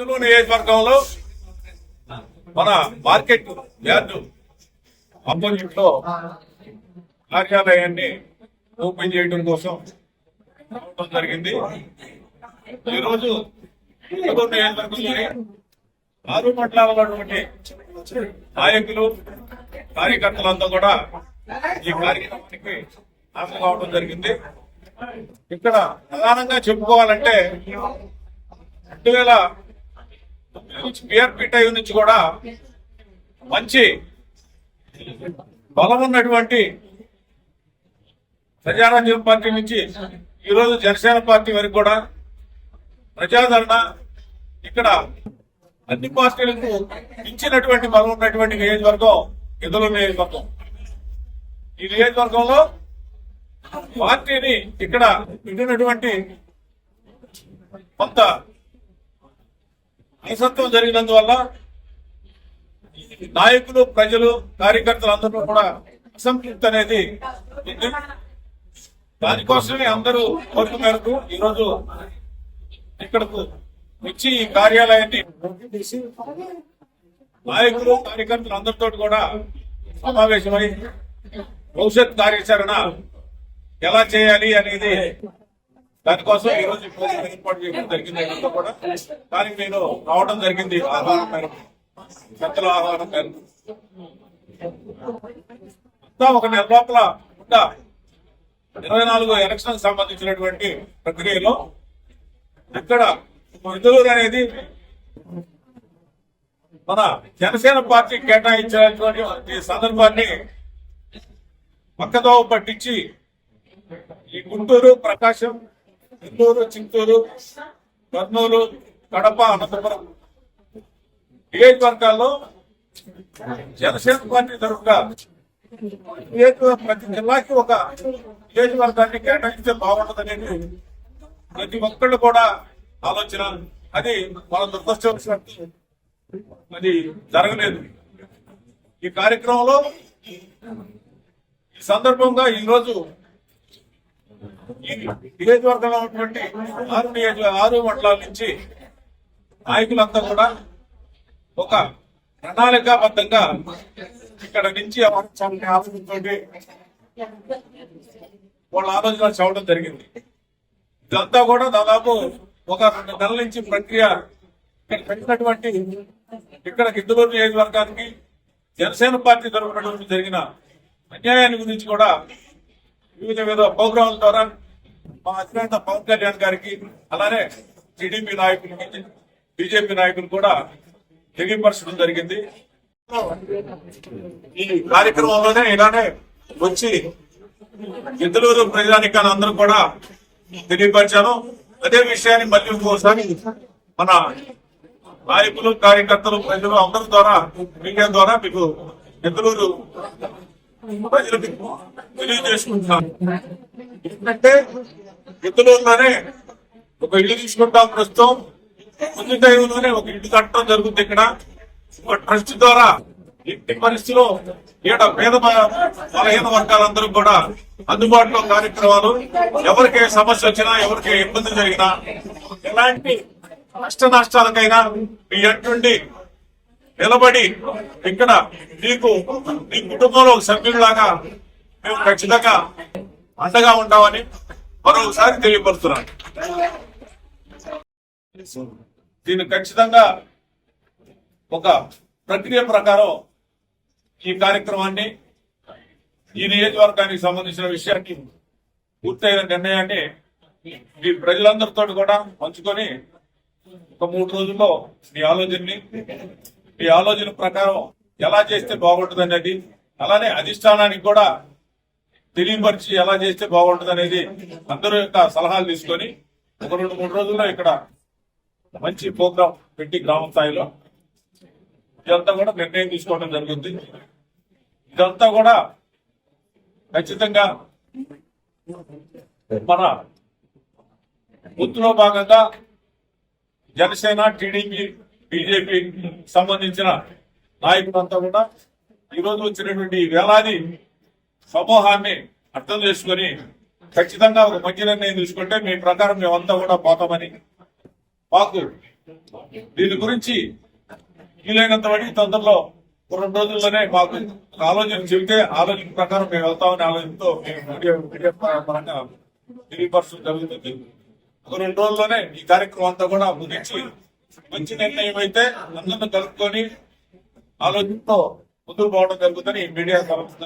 ఈరోజు నియోజకవర్గంలో మన మార్కెట్ యార్డు అపోజిట్లో కార్యాలయాన్ని ఓపెన్ చేయడం కోసం జరిగింది. ఈరోజు హిందులు నియోజకవర్గంలోని ఆరు మండలాల్లో ఉన్నటువంటి నాయకులు కార్యకర్తలంతా కూడా ఈ కార్యక్రమానికి హాజరు కావడం జరిగింది. ఇక్కడ ప్రధానంగా చెప్పుకోవాలంటే రెండు వేల పిఆర్పిటై నుంచి కూడా మంచి బలం ఉన్నటువంటి ప్రజారాజ్యం పార్టీ నుంచి ఈరోజు జనసేన పార్టీ వరకు కూడా ప్రజాదరణ ఇక్కడ అన్ని పార్టీలకు ఇచ్చినటువంటి బలం ఉన్నటువంటి నియోజకవర్గం ఇద్దరు నియోజకవర్గం. ఈ నియోజకవర్గంలో పార్టీని ఇక్కడ ఉండినటువంటి కొంత అసత్వం జరిగినందువల్ల నాయకులు ప్రజలు కార్యకర్తలు అందరూ కూడా అసంతృప్తి అనేది దానికోసమే అందరూ కోరిక మేరకు ఈరోజు ఇక్కడకు వచ్చి ఈ కార్యాలయాన్ని నాయకులు కార్యకర్తలు అందరితో కూడా సమావేశమై భవిష్యత్ కార్యాచరణ ఎలా చేయాలి అనేది దానికోసం ఈ రోజు ఏర్పాటు చేయడం జరిగింది అంతా కూడా. దానికి నేను రావడం జరిగింది. ఆహ్వానం మేరకు. పెద్దల ఆహ్వానం మేరకు. అంతా ఒక నెల లోపల ఇంకా ఇరవై నాలుగు ఎలక్షన్ సంబంధించినటువంటి ప్రక్రియలో ఇక్కడ విధులు అనేది మన జనసేన పార్టీ కేటాయించినటువంటి ఈ సందర్భాన్ని పక్కదోవ పట్టించి ఈ గుంటూరు ప్రకాశం నెల్లూరు చింతూరు కర్నూలు కడప అనంతపురం నియోజకవర్గాల్లో జనసేన పార్టీ తరఫుగా ప్రతి జిల్లాకి ఒక నియోజకవర్గాన్ని కేటాయిస్తే బాగుంటుందనేది ప్రతి ఒక్కళ్ళు కూడా ఆలోచన. అది మన దురదృష్టవశాత్తు అది జరగలేదు. ఈ కార్యక్రమంలో ఈ సందర్భంగా ఈరోజు నియోజకవర్గంలో ఉన్నటువంటి ఆరు నియోజక ఆరు మండలాల నుంచి నాయకులంతా కూడా ఒక ప్రణాళికాబద్ధంగా ఇక్కడ నుంచి అమర్చాలని ఆలోచనతోటి వాళ్ళ ఆలోచన చదవడం జరిగింది. ఇదంతా కూడా దాదాపు ఒక రెండు నెలల నుంచి ప్రక్రియ ఇక్కడ పెట్టినటువంటి ఇక్కడ హిందువుల నియోజకవర్గానికి జనసేన పార్టీ తరఫున జరిగిన అన్యాయాన్ని గురించి కూడా వివిధ వివిధ ప్రోగ్రాంల ద్వారా మా అధినేత పవన్ కళ్యాణ్ గారికి అలానే టీడీపీ నాయకులకి బీజేపీ నాయకులు కూడా తెలియపరచడం జరిగింది. ఈ కార్యక్రమంలోనే ఇలానే వచ్చి ఇద్దరు ప్రజానికాన్ని అందరూ కూడా తెలియపరిచాను. అదే విషయాన్ని మళ్ళీ ఇంకోసారి మన నాయకులు కార్యకర్తలు ప్రజలు అందరి ద్వారా మీడియా ద్వారా మీకు ఎదురు తెలియజేసుకుంటున్నాను ఎందుకంటే ఇద్దరులోనే ఒక ఇల్లు తీసుకుంటాం ప్రస్తుతం. ముందు టైంలోనే ఒక ఇల్లు కట్టడం జరుగుతుంది ఇక్కడ. ఒక ట్రస్ట్ ద్వారా ఇంటి పరిస్థితిలో ఈడ పేద బలహీన వర్గాలందరూ కూడా అందుబాటులో కార్యక్రమాలు ఎవరికి సమస్య వచ్చినా ఎవరికి ఇబ్బంది జరిగినా ఎలాంటి కష్ట నష్టాలకైనా మీ అటువంటి నిలబడి ఇక్కడ నీకు నీ కుటుంబంలో ఒక సభ్యుడిలాగా మేము ఖచ్చితంగా అండగా ఉంటామని మరొకసారి తెలియపరుస్తున్నాను. దీన్ని ఖచ్చితంగా ఒక ప్రక్రియ ప్రకారం ఈ కార్యక్రమాన్ని ఈ నియోజకవర్గానికి సంబంధించిన విషయాన్ని పూర్తయిన నిర్ణయాన్ని మీ ప్రజలందరితో కూడా పంచుకొని ఒక మూడు రోజుల్లో మీ ఆలోచనని మీ ఆలోచన ప్రకారం ఎలా చేస్తే బాగుంటుంది అనేది అలానే అధిష్టానానికి కూడా తెలియపరిచి ఎలా చేస్తే బాగుంటుంది అనేది అందరూ యొక్క సలహాలు తీసుకొని ఒక రెండు మూడు రోజుల్లో ఇక్కడ మంచి ప్రోగ్రాం పెట్టి గ్రామ స్థాయిలో ఇదంతా కూడా నిర్ణయం తీసుకోవడం జరుగుతుంది. ఇదంతా కూడా ఖచ్చితంగా మన గుర్తులో భాగంగా జనసేన టీడీపీ బీజేపీ సంబంధించిన నాయకులంతా కూడా ఈ రోజు వచ్చినటువంటి ఈ వేలాది సమూహాన్ని అర్థం చేసుకొని ఖచ్చితంగా ఒక మంచి నిర్ణయం తీసుకుంటే మీ ప్రకారం మేమంతా కూడా పోతామని మాకు దీని గురించి వీలైనంత వరకు తొందరలో ఒక రెండు రోజుల్లోనే మాకు ఆలోచన చెబితే ఆలోచన ప్రకారం మేము వెళ్తామని ఆలోచనతో మేము మీడియా తెలియపరచడం జరుగుతుంది. ఒక రెండు రోజుల్లోనే ఈ కార్యక్రమం అంతా కూడా ముగించి మంచి నిర్ణయం అయితే అందరిని కలుపుకొని ఆలోచనతో ముందుకు పోవడం జరుగుతుందని ఈ మీడియా సంస్థ